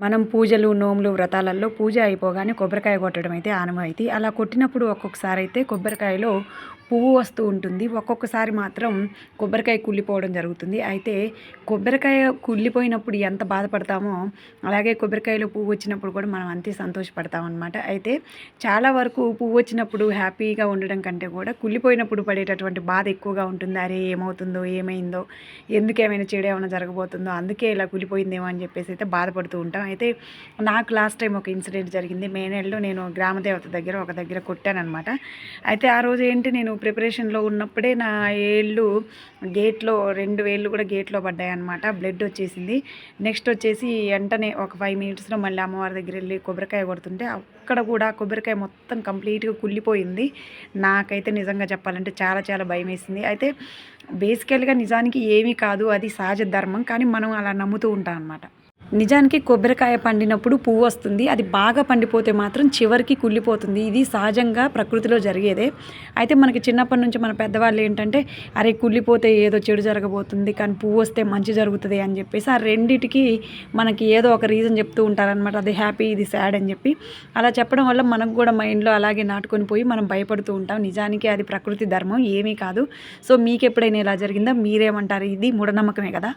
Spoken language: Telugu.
మనం పూజలు నోములు వ్రతాలలో పూజ అయిపోగానే కొబ్బరికాయ కొట్టడం అయితే ఆనవాయితీ అలా కొట్టినప్పుడు ఒక్కొక్కసారి అయితే కొబ్బరికాయలో పువ్వు వస్తూ ఉంటుంది. ఒక్కొక్కసారి మాత్రం కొబ్బరికాయ కుళ్ళిపోవడం జరుగుతుంది. అయితే కొబ్బరికాయ కుళ్ళిపోయినప్పుడు ఎంత బాధపడతామో అలాగే కొబ్బరికాయలో పువ్వు వచ్చినప్పుడు కూడా మనం అంతే సంతోషపడతాం అనమాట అయితే చాలా వరకు పువ్వు వచ్చినప్పుడు హ్యాపీగా ఉండడం కంటే కూడా కుళ్ళిపోయినప్పుడు పడేటటువంటి బాధ ఎక్కువగా ఉంటుంది. అరే ఏమవుతుందో ఏమైందో ఎందుకేమైనా చెడు ఏమైనా జరగబోతుందో అందుకే ఇలా కుళ్ళిపోయిందేమో అని చెప్పేసి అయితే బాధపడుతూ ఉంటాం. అయితే నాకు లాస్ట్ టైం ఒక ఇన్సిడెంట్ జరిగింది. మే నెలలో నేను గ్రామదేవత దగ్గర ఒక దగ్గర కొట్టానమాట అయితే ఆ రోజు ఏంటి నేను ప్రిపరేషన్లో ఉన్నప్పుడే నా ఏళ్ళు గేట్లో రెండు వేళ్ళు కూడా గేట్లో పడ్డాయి అనమాట బ్లడ్ వచ్చేసింది. నెక్స్ట్ వచ్చేసి వెంటనే ఒక ఫైవ్ మినిట్స్లో మళ్ళీ అమ్మవారి దగ్గర వెళ్ళి కొబ్బరికాయ కొడుతుంటే అక్కడ కూడా కొబ్బరికాయ మొత్తం కంప్లీట్గా కుళ్ళిపోయింది. నాకైతే నిజంగా చెప్పాలంటే చాలా చాలా భయం వేసింది అయితే బేసికల్గా నిజానికి ఏమీ కాదు. అది సహజ ధర్మం. కానీ మనం అలా నమ్ముతూ ఉంటాం అనమాట నిజానికి కొబ్బరికాయ పండినప్పుడు పువ్వు వస్తుంది. అది బాగా పండిపోతే మాత్రం చివరికి కుళ్ళిపోతుంది. ఇది సహజంగా ప్రకృతిలో జరిగేదే. అయితే మనకి చిన్నప్పటి నుంచి మన పెద్దవాళ్ళు ఏంటంటే అరే కుళ్ళిపోతే ఏదో చెడు జరగబోతుంది కానీ పువ్వు వస్తే మంచి జరుగుతుంది అని చెప్పేసి ఆ రెండిటికి మనకి ఏదో ఒక రీజన్ చెప్తూ ఉంటారనమాట అది హ్యాపీ ఇది సాడ్ అని చెప్పి. అలా చెప్పడం వల్ల మనకు కూడా మైండ్లో అలాగే నాటుకొని పోయి మనం భయపడుతూ ఉంటాం. నిజానికి అది ప్రకృతి ధర్మం ఏమీ కాదు. సో మీకు ఎప్పుడైనా ఇలా జరిగిందా? మీరేమంటారు? ఇది మూఢనమ్మకమే కదా.